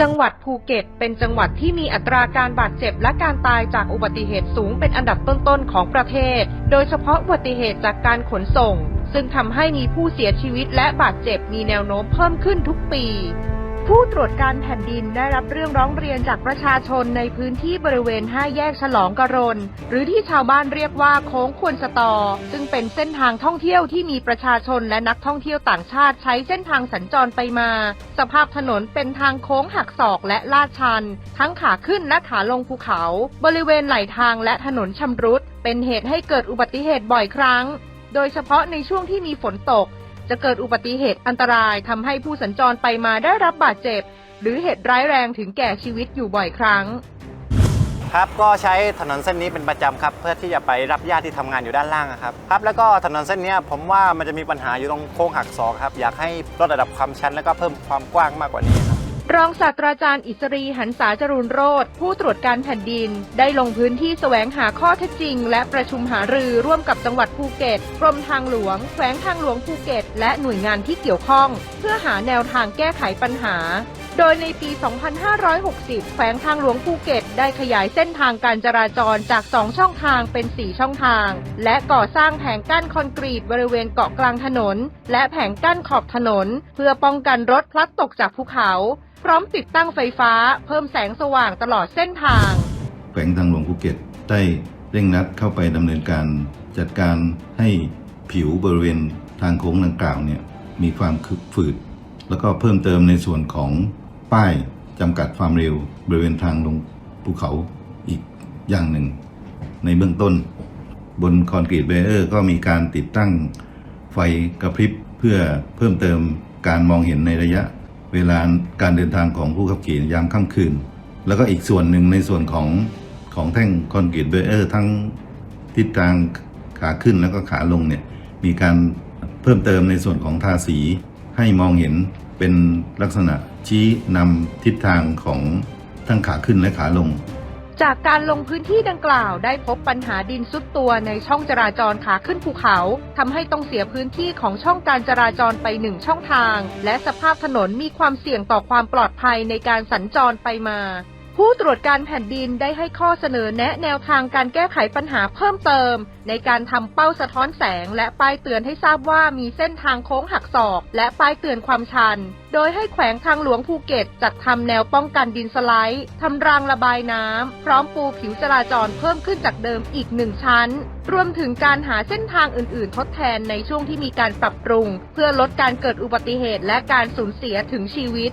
จังหวัดภูเก็ต เป็นจังหวัดที่มีอัตราการบาดเจ็บและการตายจากอุบัติเหตุสูงเป็นอันดับต้นๆของประเทศ โดยเฉพาะอุบัติเหตุจากการขนส่ง ซึ่งทำให้มีผู้เสียชีวิตและบาดเจ็บมีแนวโน้มเพิ่มขึ้นทุกปี ผู้ตรวจการแผ่นดินได้รับเรื่องร้องเรียนจากประชาชนในพื้นที่บริเวณ 5 แยกฉลองกรน หรือที่ชาวบ้านเรียกว่าโค้งควนสตอ ซึ่งเป็นเส้นทางท่องเที่ยวที่มีประชาชนและนักท่องเที่ยวต่างชาติใช้เส้นทางสัญจรไปมา สภาพถนนเป็นทางโค้งหักศอกและลาดชัน ทั้งขาขึ้นและขาลงภูเขา บริเวณไหลทางและถนนชำรุด เป็นเหตุให้เกิดอุบัติเหตุบ่อยครั้ง โดยเฉพาะในช่วงที่มีฝนตก จะเกิดอุบัติเหตุอันตรายทำให้ผู้สัญจรไปมาได้รับบาดเจ็บ หรือเหตุร้ายแรงถึงแก่ชีวิตอยู่บ่อยครั้ง ครับก็ใช้ถนนเส้นนี้เป็นประจำครับเพื่อที่จะไปรับญาติที่ทำงานอยู่ด้านล่างอะครับครับ แล้วก็ถนนเส้นเนี้ยผมว่ามันจะมีปัญหาอยู่ตรงโค้งหักศอกครับอยากให้ลดระดับความชันแล้วก็เพิ่มความกว้างมากกว่านี้ครับ รองศาสตราจารย์อิสรีหันษาจรุนโรธผู้ตรวจการแผ่นดิน ได้ลงพื้นที่แสวงหาข้อเท็จจริง และประชุมหารือร่วมกับจังหวัดภูเก็ตกรมทางหลวง แขวงทางหลวงภูเก็ต และหน่วยงานที่เกี่ยวข้อง เพื่อหาแนวทางแก้ไขปัญหา โดยในปี 2560 แขวงทางหลวงภูเก็ต ได้ขยายเส้นทางการจราจรจาก 2 ช่องทางเป็น 4 ช่องทาง และก่อสร้างแผงกั้นคอนกรีตบริเวณเกาะกลางถนน และแผงกั้นขอบถนน เพื่อป้องกันรถพลัดตกจากภูเขา พร้อมติดตั้งไฟฟ้า เพิ่มแสงสว่างตลอดเส้นทาง แขวงทางหลวงภูเก็ตได้เร่งรัดเข้าไปดำเนินการจัดการให้ผิวบริเวณทางโค้งดังกล่าวเนี่ยมีความคึกฝืด แล้วก็เพิ่มเติมในส่วนของ ป้ายจำกัดความเร็วบริเวณทางลงภูเขาอีกอย่างหนึ่ง ในเบื้องต้น บนคอนกรีตเบรเออร์ก็มีการติดตั้งไฟกระพริบเพื่อเพิ่มเติมการมองเห็นในระยะ เวลาการเดินทางของผู้ขับขี่ยามค่ำคืน แล้วก็อีกส่วนหนึ่งในส่วนของของแท่งคอนกรีตเบรเออร์ทั้งทิศทางขาขึ้นแล้วก็ขาลงเนี่ยมีการเพิ่มเติมในส่วนของทาสี ให้มองเห็นเป็นลักษณะชี้นำทิศทางของทั้งขาขึ้นและขาลง จากการลงพื้นที่ดังกล่าวได้พบปัญหาดินซุดตัวในช่องจราจรขาขึ้นภูเขาทำให้ต้องเสียพื้นที่ของช่องการจราจรไปหนึ่งช่องทาง และสภาพถนนมีความเสี่ยงต่อความปลอดภัยในการสัญจรไปมา ผู้ตรวจการแผ่นดินได้ให้ข้อเสนอแนะแนวทางการแก้ไขปัญหาเพิ่มเติม ในการทำเป้าสะท้อนแสง และป้ายเตือนให้ทราบว่ามีเส้นทางโค้งหักศอก และป้ายเตือนความชัน โดยให้แขวงทางหลวงภูเก็ต จัดทำแนวป้องกันดินสไลด์ทำรางระบายน้ำพร้อมปูผิวจราจรเพิ่มขึ้นจากเดิมอีกหนึ่งชั้น รวมถึงการหาเส้นทางอื่น ๆ ทดแทนในช่วงที่มีการปรับปรุง เพื่อลดการเกิดอุบัติเหตุและการสูญเสียถึงชีวิต